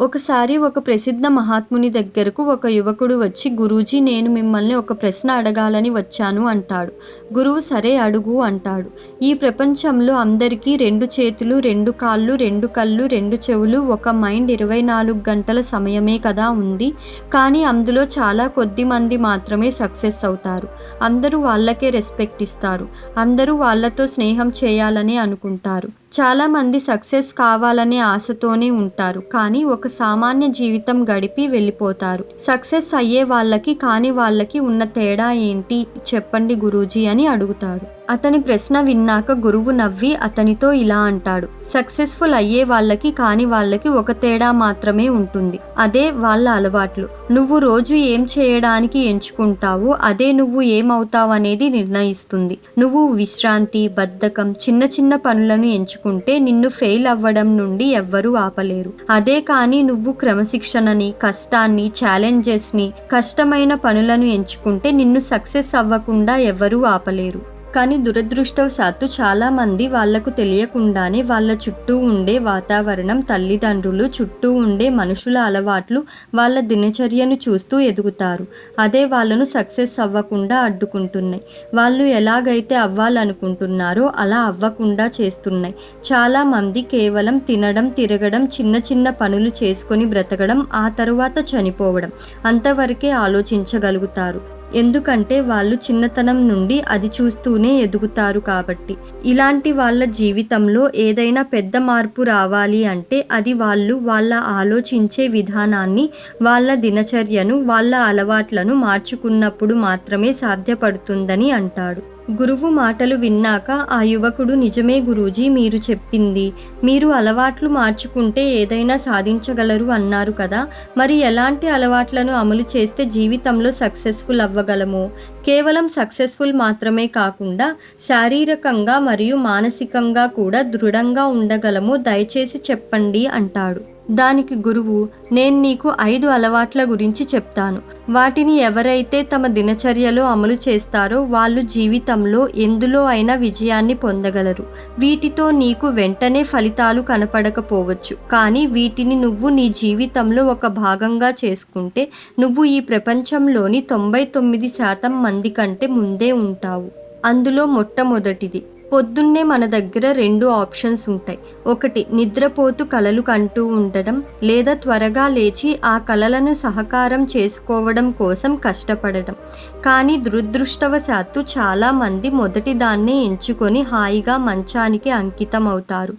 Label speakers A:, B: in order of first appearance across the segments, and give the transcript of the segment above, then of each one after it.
A: ఒకసారి ఒక ప్రసిద్ధ మహాత్ముని దగ్గరకు ఒక యువకుడు వచ్చి గురూజీ నేను మిమ్మల్ని ఒక ప్రశ్న అడగాలని వచ్చాను అంటాడు. గురువు సరే అడుగు అంటాడు. ఈ ప్రపంచంలో అందరికీ రెండు చేతులు రెండు కాళ్ళు రెండు కళ్ళు రెండు చెవులు ఒక మైండ్ ఇరవై నాలుగు గంటల సమయమే కదా ఉంది. కానీ అందులో చాలా కొద్ది మంది మాత్రమే సక్సెస్ అవుతారు. అందరూ వాళ్ళకే రెస్పెక్ట్ ఇస్తారు. అందరూ వాళ్ళతో స్నేహం చేయాలని అనుకుంటారు. చాలామంది సక్సెస్ కావాలనే ఆశతోనే ఉంటారు కానీ ఒక సామాన్య జీవితం గడిపి వెళ్ళిపోతారు. సక్సెస్ అయ్యే వాళ్ళకి కాని వాళ్ళకి ఉన్న తేడా ఏంటి? చెప్పండి గురూజీ అని అడుగుతాడు. అతని ప్రశ్న విన్నాక గురువు నవ్వి అతనితో ఇలా అంటాడు. సక్సెస్ఫుల్ అయ్యే వాళ్ళకి కాని వాళ్ళకి ఒక తేడా మాత్రమే ఉంటుంది. అదే వాళ్ళ అలవాట్లు. నువ్వు రోజు ఏం చేయడానికి ఎంచుకుంటావో అదే నువ్వు ఏమవుతావు అనేది నిర్ణయిస్తుంది. నువ్వు విశ్రాంతి బద్ధకం చిన్న చిన్న పనులను ఎంచుకుంటే నిన్ను ఫెయిల్ అవ్వడం నుండి ఎవ్వరూ ఆపలేరు. అదే కానీ నువ్వు క్రమశిక్షణని కష్టాన్ని ఛాలెంజెస్ని కష్టమైన పనులను ఎంచుకుంటే నిన్ను సక్సెస్ అవ్వకుండా ఎవ్వరూ ఆపలేరు. కానీ దురదృష్టవశాత్తు చాలామంది వాళ్ళకు తెలియకుండానే వాళ్ళ చుట్టూ ఉండే వాతావరణం తల్లిదండ్రులు చుట్టూ ఉండే మనుషుల అలవాట్లు వాళ్ళ దినచర్యను చూస్తూ ఎదుగుతారు. అదే వాళ్ళను సక్సెస్ అవ్వకుండా అడ్డుకుంటున్నాయి. వాళ్ళు ఎలాగైతే అవ్వాలనుకుంటున్నారో అలా అవ్వకుండా చేస్తున్నాయి. చాలామంది కేవలం తినడం తిరగడం చిన్న చిన్న పనులు చేసుకొని బ్రతకడం ఆ తరువాత చనిపోవడం అంతవరకే ఆలోచించగలుగుతారు. ఎందుకంటే వాళ్ళు చిన్నతనం నుండి అది చూస్తూనే ఎదుగుతారు కాబట్టి. ఇలాంటి వాళ్ళ జీవితంలో ఏదైనా పెద్ద మార్పు రావాలి అంటే అది వాళ్ళు వాళ్ళ ఆలోచించే విధానాన్ని వాళ్ళ దినచర్యను వాళ్ళ అలవాట్లను మార్చుకున్నప్పుడు మాత్రమే సాధ్యపడుతుందని అంటాడు. గురువు మాటలు విన్నాక ఆ యువకుడు నిజమే గురూజీ మీరు చెప్పింది. మీరు అలవాట్లు మార్చుకుంటే ఏదైనా సాధించగలరు అన్నారు కదా. మరి ఎలాంటి అలవాట్లను అమలు చేస్తే జీవితంలో సక్సెస్ఫుల్ అవ్వగలము? కేవలం సక్సెస్ఫుల్ మాత్రమే కాకుండా శారీరకంగా మరియు మానసికంగా కూడా దృఢంగా ఉండగలము. దయచేసి చెప్పండి అంటాడు. దానికి గురువు నేను నీకు ఐదు అలవాట్ల గురించి చెప్తాను. వాటిని ఎవరైతే తమ దినచర్యలో అమలు చేస్తారో వాళ్ళు జీవితంలో ఎందులో అయినా విజయాన్ని పొందగలరు. వీటితో నీకు వెంటనే ఫలితాలు కనపడకపోవచ్చు. కానీ వీటిని నువ్వు నీ జీవితంలో ఒక భాగంగా చేసుకుంటే నువ్వు ఈ ప్రపంచంలోని తొంభై తొమ్మిది శాతం మంది కంటే ముందే ఉంటావు. అందులో మొట్టమొదటిది పొద్దున్నే మన దగ్గర రెండు ఆప్షన్స్ ఉంటాయి. ఒకటి నిద్రపోతూ కలలు కంటూ ఉండడం లేదా త్వరగా లేచి ఆ కలలను సహకారం చేసుకోవడం కోసం కష్టపడడం. కానీ దురదృష్టవశాత్తు చాలామంది మొదటి దాన్నే ఎంచుకొని హాయిగా మంచానికి అంకితం అవుతారు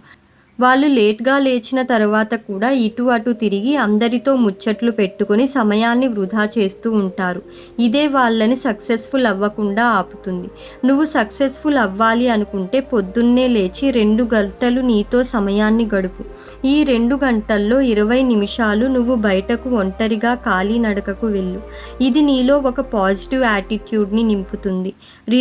A: వాళ్ళు లేట్గా లేచిన తర్వాత కూడా ఇటు అటు తిరిగి అందరితో ముచ్చట్లు పెట్టుకొని సమయాన్ని వృధా చేస్తూ ఉంటారు. ఇదే వాళ్ళని సక్సెస్ఫుల్ అవ్వకుండా ఆపుతుంది. నువ్వు సక్సెస్ఫుల్ అవ్వాలి అనుకుంటే పొద్దున్నే లేచి రెండు గంటలు నీతో సమయాన్ని గడుపు. ఈ రెండు గంటల్లో ఇరవై నిమిషాలు నువ్వు బయటకు ఒంటరిగా ఖాళీ నడకకు వెళ్ళు. ఇది నీలో ఒక పాజిటివ్ యాటిట్యూడ్ని నింపుతుంది.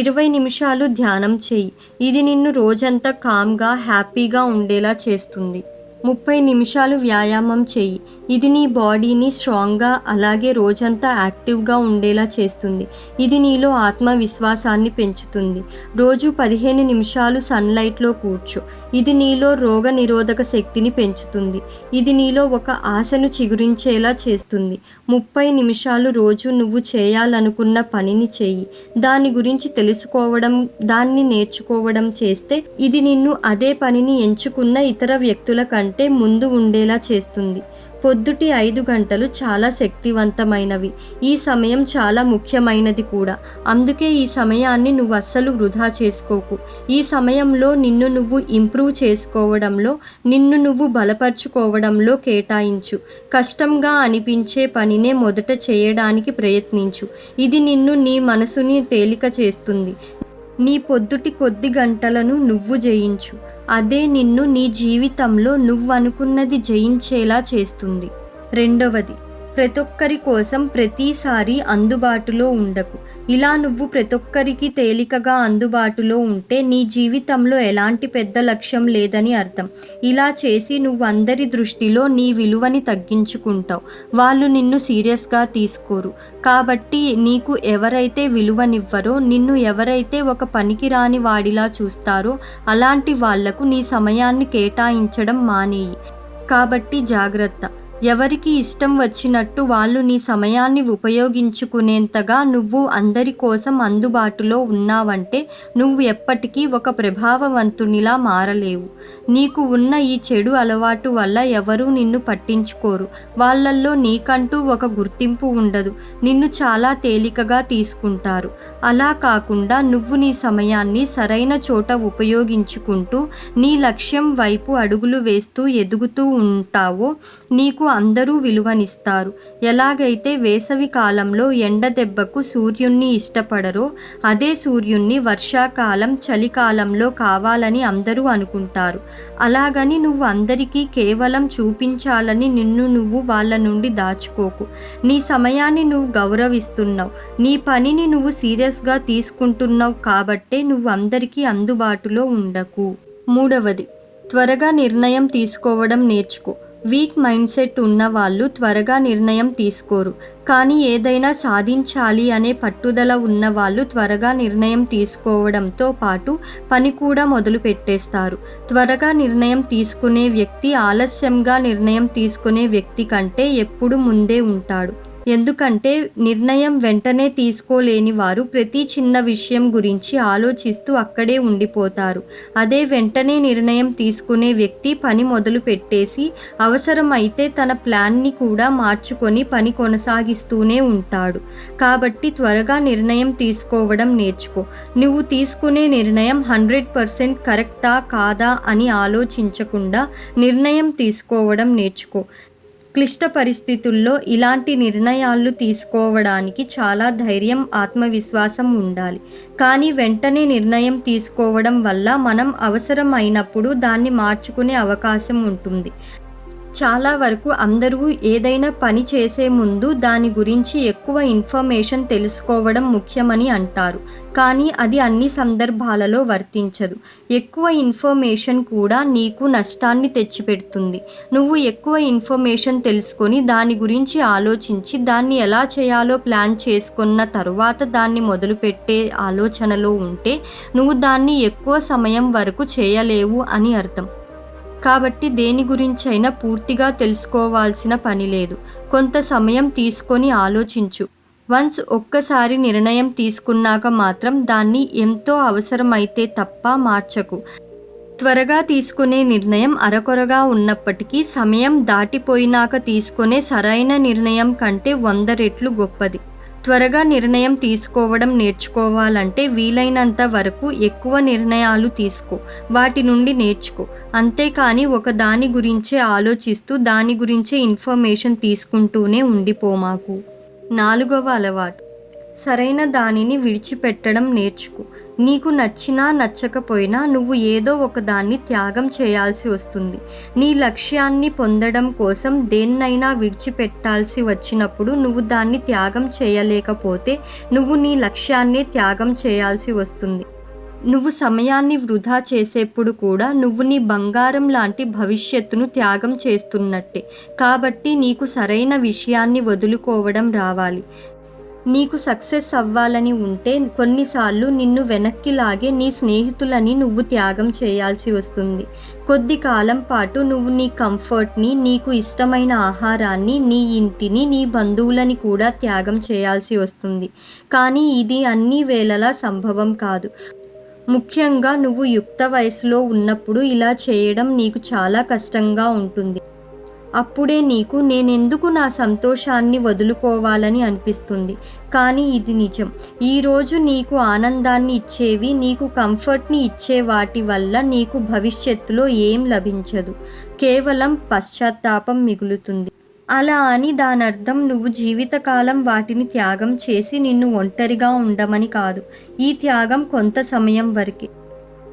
A: ఇరవై నిమిషాలు ధ్యానం చెయ్యి ఇది నిన్ను రోజంతా కామ్గా హ్యాపీగా ఉండేలా చేస్తుంది. ముప్పై నిమిషాలు వ్యాయామం చెయ్యి ఇది నీ బాడీని స్ట్రాంగ్గా అలాగే రోజంతా యాక్టివ్గా ఉండేలా చేస్తుంది. ఇది నీలో ఆత్మవిశ్వాసాన్ని పెంచుతుంది. రోజు పదిహేను నిమిషాలు సన్లైట్లో కూర్చో. ఇది నీలో రోగ నిరోధక శక్తిని పెంచుతుంది. ఇది నీలో ఒక ఆశను చిగురించేలా చేస్తుంది. ముప్పై నిమిషాలు రోజు నువ్వు చేయాలనుకున్న పనిని చెయ్యి దాని గురించి తెలుసుకోవడం దాన్ని నేర్చుకోవడం చేస్తే ఇది నిన్ను అదే పనిని ఎంచుకున్న ఇతర వ్యక్తుల కంటే ముందు ఉండేలా చేస్తుంది. పొద్దుటి ఐదు గంటలు చాలా శక్తివంతమైనవి. ఈ సమయం చాలా ముఖ్యమైనది కూడా. అందుకే ఈ సమయాన్ని నువ్వు అస్సలు వృధా చేసుకోకు. ఈ సమయంలో నిన్ను నువ్వు ఇంప్రూవ్ చేసుకోవడంలో నిన్ను నువ్వు బలపరుచుకోవడంలో కేటాయించు. కష్టంగా అనిపించే పనినే మొదట చేయడానికి ప్రయత్నించు. ఇది నిన్ను నీ మనసుని తేలిక చేస్తుంది. నీ పొద్దుటి కొద్ది గంటలను నువ్వు జయించు. అదే నిన్ను నీ జీవితంలో నువ్వనుకున్నది జయించేలా చేస్తుంది. రెండవది ప్రతి ఒక్కరి కోసం ప్రతిసారి అందుబాటులో ఉండకు. ఇలా నువ్వు ప్రతి ఒక్కరికి తేలికగా అందుబాటులో ఉంటే నీ జీవితంలో ఎలాంటి పెద్ద లక్ష్యం లేదని అర్థం. ఇలా చేసి నువ్వు అందరి దృష్టిలో నీ విలువని తగ్గించుకుంటావు. వాళ్ళు నిన్ను సీరియస్గా తీసుకోరు. కాబట్టి నీకు ఎవరైతే విలువనివ్వరో నిన్ను ఎవరైతే ఒక పనికిరాని వాడిలా చూస్తారో అలాంటి వాళ్ళకు నీ సమయాన్ని కేటాయించడం మానేయి. కాబట్టి జాగ్రత్త. ఎవరికి ఇష్టం వచ్చినట్టు వాళ్ళు నీ సమయాన్ని ఉపయోగించుకునేంతగా నువ్వు అందరి కోసం అందుబాటులో ఉన్నావంటే నువ్వు ఎప్పటికీ ఒక ప్రభావవంతునిలా మారలేవు. నీకు ఉన్న ఈ చెడు అలవాటు వల్ల ఎవరూ నిన్ను పట్టించుకోరు. వాళ్ళల్లో నీకంటూ ఒక గుర్తింపు ఉండదు. నిన్ను చాలా తేలికగా తీసుకుంటారు. అలా కాకుండా నువ్వు నీ సమయాన్ని సరైన చోట ఉపయోగించుకుంటూ నీ లక్ష్యం వైపు అడుగులు వేస్తూ ఎదుగుతూ ఉంటావో నీకు అందరూ విలువనిస్తారు. ఎలాగైతే వేసవి కాలంలో ఎండ దెబ్బకు సూర్యుణ్ణి ఇష్టపడరో అదే సూర్యుణ్ణి వర్షాకాలం చలికాలంలో కావాలని అందరూ అనుకుంటారు. అలాగని నువ్వు అందరికీ కేవలం చూపించాలని నిన్ను నువ్వు వాళ్ళ నుండి దాచుకోకు. నీ సమయాన్ని నువ్వు గౌరవిస్తున్నావు. నీ పనిని నువ్వు సీరియస్గా తీసుకుంటున్నావు కాబట్టే నువ్వు అందరికీ అందుబాటులో ఉండకు. మూడవది త్వరగా నిర్ణయం తీసుకోవడం నేర్చుకో. వీక్ మైండ్ సెట్ ఉన్న వాళ్ళు త్వరగా నిర్ణయం తీసుకోరు. కానీ ఏదైనా సాధించాలి అనే పట్టుదల ఉన్న వాళ్ళు త్వరగా నిర్ణయం తీసుకోవడంతో పాటు పని కూడా మొదలు పెట్టేస్తారు. త్వరగా నిర్ణయం తీసుకునే వ్యక్తి ఆలస్యంగా నిర్ణయం తీసుకునే వ్యక్తి కంటే ఎప్పుడు ముందే ఉంటాడు. ఎందుకంటే నిర్ణయం వెంటనే తీసుకోలేని వారు ప్రతి చిన్న విషయం గురించి ఆలోచిస్తూ అక్కడే ఉండిపోతారు. అదే వెంటనే నిర్ణయం తీసుకునే వ్యక్తి పని మొదలు పెట్టేసి అవసరమైతే తన ప్లాన్ని కూడా మార్చుకొని పని కొనసాగిస్తూనే ఉంటాడు. కాబట్టి త్వరగా నిర్ణయం తీసుకోవడం నేర్చుకో. నువ్వు తీసుకునే నిర్ణయం హండ్రెడ్ పర్సెంట్ కరెక్టా కాదా అని ఆలోచించకుండా నిర్ణయం తీసుకోవడం నేర్చుకో. క్లిష్ట పరిస్థితుల్లో ఇలాంటి నిర్ణయాలు తీసుకోవడానికి చాలా ధైర్యం ఆత్మవిశ్వాసం ఉండాలి. కానీ వెంటనే నిర్ణయం తీసుకోవడం వల్ల మనం అవసరమైనప్పుడు దాన్ని మార్చుకునే అవకాశం ఉంటుంది. చాలా వరకు అందరూ ఏదైనా పని చేసే ముందు దాని గురించి ఎక్కువ ఇన్ఫర్మేషన్ తెలుసుకోవడం ముఖ్యమని అంటారు. కానీ అది అన్ని సందర్భాలలో వర్తించదు. ఎక్కువ ఇన్ఫర్మేషన్ కూడా నీకు నష్టాన్ని తెచ్చిపెడుతుంది. నువ్వు ఎక్కువ ఇన్ఫర్మేషన్ తెలుసుకొని దాని గురించి ఆలోచించి దాన్ని ఎలా చేయాలో ప్లాన్ చేసుకున్న తరువాత దాన్ని మొదలుపెట్టే ఆలోచనలో ఉంటే నువ్వు దాన్ని ఎక్కువ సమయం వరకు చేయలేవు అని అర్థం. కాబట్టి దేని గురించైనా పూర్తిగా తెలుసుకోవాల్సిన పని లేదు. కొంత సమయం తీసుకొని ఆలోచించు. వన్స్ ఒక్కసారి నిర్ణయం తీసుకున్నాక మాత్రం దాన్ని ఎంతో అవసరమైతే తప్ప మార్చకు. త్వరగా తీసుకునే నిర్ణయం అరకొరగా ఉన్నప్పటికీ సమయం దాటిపోయినాక తీసుకునే సరైన నిర్ణయం కంటే వంద రెట్లు గొప్పది. త్వరగా నిర్ణయం తీసుకోవడం నేర్చుకోవాలంటే వీలైనంత వరకు ఎక్కువ నిర్ణయాలు తీసుకో వాటి నుండి నేర్చుకో. అంతేకాని ఒక దాని గురించే ఆలోచిస్తూ దాని గురించే ఇన్ఫర్మేషన్ తీసుకుంటూనే ఉండిపోమాకు నాలుగవ అలవాటు. సరైన దానిని విడిచిపెట్టడం నేర్చుకో. నీకు నచ్చినా నచ్చకపోయినా నువ్వు ఏదో ఒకదాన్ని త్యాగం చేయాల్సి వస్తుంది. నీ లక్ష్యాన్ని పొందడం కోసం దేన్నైనా విడిచిపెట్టాల్సి వచ్చినప్పుడు నువ్వు దాన్ని త్యాగం చేయలేకపోతే నువ్వు నీ లక్ష్యాన్నే త్యాగం చేయాల్సి వస్తుంది. నువ్వు సమయాన్ని వృధా చేసేప్పుడు కూడా నువ్వు నీ బంగారం లాంటి భవిష్యత్తును త్యాగం చేస్తున్నట్టే. కాబట్టి నీకు సరైన విషయాన్ని వదులుకోవడం రావాలి. నీకు సక్సెస్ అవ్వాలని ఉంటే కొన్నిసార్లు నిన్ను వెనక్కి లాగే నీ స్నేహితులని నువ్వు త్యాగం చేయాల్సి వస్తుంది. కొద్ది కాలం పాటు నువ్వు నీ కంఫర్ట్ని నీకు ఇష్టమైన ఆహారాన్ని నీ ఇంటిని నీ బంధువులని కూడా త్యాగం చేయాల్సి వస్తుంది. కానీ ఇది అన్ని వేళలా సంభవం కాదు. ముఖ్యంగా నువ్వు యుక్త వయసులో ఉన్నప్పుడు ఇలా చేయడం నీకు చాలా కష్టంగా ఉంటుంది. అప్పుడే నీకు నేనెందుకు నా సంతోషాన్ని వదులుకోవాలని అనిపిస్తుంది? కానీ ఇది నిజం. ఈరోజు నీకు ఆనందాన్ని ఇచ్చేవి నీకు కంఫర్ట్ని ఇచ్చే వాటి వల్ల నీకు భవిష్యత్తులో ఏం లభించదు. కేవలం పశ్చాత్తాపం మిగులుతుంది. అలా అని దాని అర్థం నువ్వు జీవితకాలం వాటిని త్యాగం చేసి నిన్ను ఒంటరిగా ఉండమని కాదు. ఈ త్యాగం కొంత సమయం వరకే.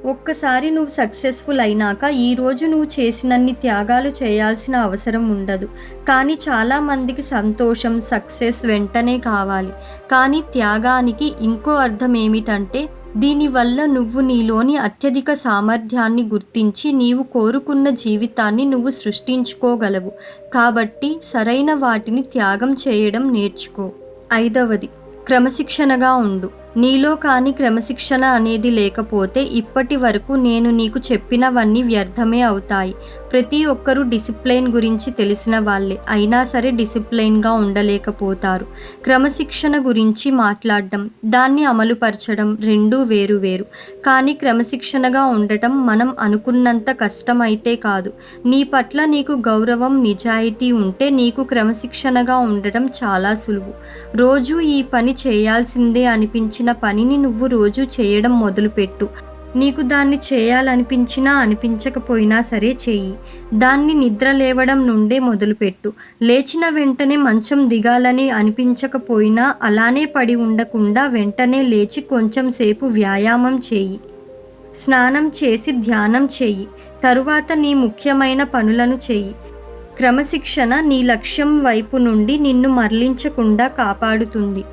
A: ఒక్కసారి నువ్వు సక్సెస్ఫుల్ అయినాక ఈరోజు నువ్వు చేసినన్ని త్యాగాలు చేయాల్సిన అవసరం ఉండదు. కానీ చాలామందికి సంతోషం సక్సెస్ వెంటనే కావాలి. కానీ త్యాగానికి ఇంకో అర్థం ఏమిటంటే దీనివల్ల నువ్వు నీలోని అత్యధిక సామర్థ్యాన్ని గుర్తించి నీవు కోరుకున్న జీవితాన్ని నువ్వు సృష్టించుకోగలవు. కాబట్టి సరైన వాటిని త్యాగం చేయడం నేర్చుకో. ఐదవది క్రమశిక్షణగా ఉండు. నీలో కాని క్రమశిక్షణ అనేది లేకపోతే ఇప్పటి వరకు నేను నీకు చెప్పినవన్నీ వ్యర్థమే అవుతాయి. ప్రతి ఒక్కరూ డిసిప్లైన్ గురించి తెలిసిన వాళ్ళే. అయినా సరే డిసిప్లైన్గా ఉండలేకపోతారు. క్రమశిక్షణ గురించి మాట్లాడడం దాన్ని అమలుపరచడం రెండూ వేరు వేరు. కానీ క్రమశిక్షణగా ఉండటం మనం అనుకున్నంత కష్టమైతే కాదు. నీ పట్ల నీకు గౌరవం నిజాయితీ ఉంటే నీకు క్రమశిక్షణగా ఉండటం చాలా సులువు. రోజు ఈ పని చేయాల్సిందే అనిపించిన పనిని నువ్వు రోజు చేయడం మొదలుపెట్టు. నీకు దాన్ని చేయాలనిపించినా అనిపించకపోయినా సరే చెయ్యి దాన్ని నిద్ర లేవడం నుండే మొదలుపెట్టు. లేచిన వెంటనే మంచం దిగాలని అనిపించకపోయినా అలానే పడి ఉండకుండా వెంటనే లేచి కొంచెం సేపు వ్యాయామం చేయి. స్నానం చేసి ధ్యానం చెయ్యి తరువాత నీ ముఖ్యమైన పనులను చెయ్యి క్రమశిక్షణ నీ లక్ష్యం వైపు నుండి నిన్ను మరలించకుండా కాపాడుతుంది.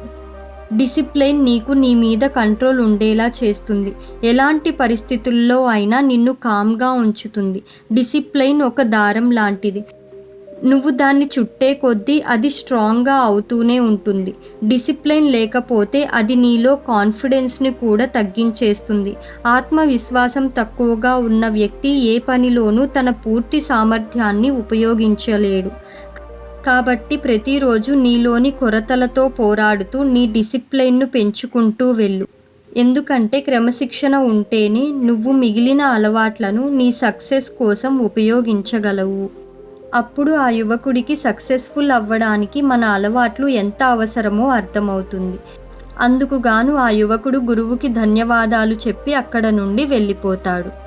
A: డిసిప్లైన్ నీకు నీ మీద కంట్రోల్ ఉండేలా చేస్తుంది. ఎలాంటి పరిస్థితుల్లో అయినా నిన్ను కామ్గా ఉంచుతుంది. డిసిప్లైన్ ఒక దారం లాంటిది. నువ్వు దాన్ని చుట్టే కొద్దీ అది స్ట్రాంగ్గా అవుతూనే ఉంటుంది. డిసిప్లైన్ లేకపోతే అది నీలో కాన్ఫిడెన్స్ని కూడా తగ్గించేస్తుంది. ఆత్మవిశ్వాసం తక్కువగా ఉన్న వ్యక్తి ఏ పనిలోనూ తన పూర్తి సామర్థ్యాన్ని ఉపయోగించలేడు. కాబట్టి ప్రతిరోజు నీలోని కొరతలతో పోరాడుతూ నీ డిసిప్లైన్ను పెంచుకుంటూ వెళ్ళు. ఎందుకంటే క్రమశిక్షణ ఉంటేనే నువ్వు మిగిలిన అలవాట్లను నీ సక్సెస్ కోసం ఉపయోగించగలవు. అప్పుడు ఆ యువకుడికి సక్సెస్ఫుల్ అవ్వడానికి మన అలవాట్లు ఎంత అవసరమో అర్థమవుతుంది. అందుకుగాను ఆ యువకుడు గురువుకి ధన్యవాదాలు చెప్పి అక్కడ నుండి వెళ్ళిపోతాడు.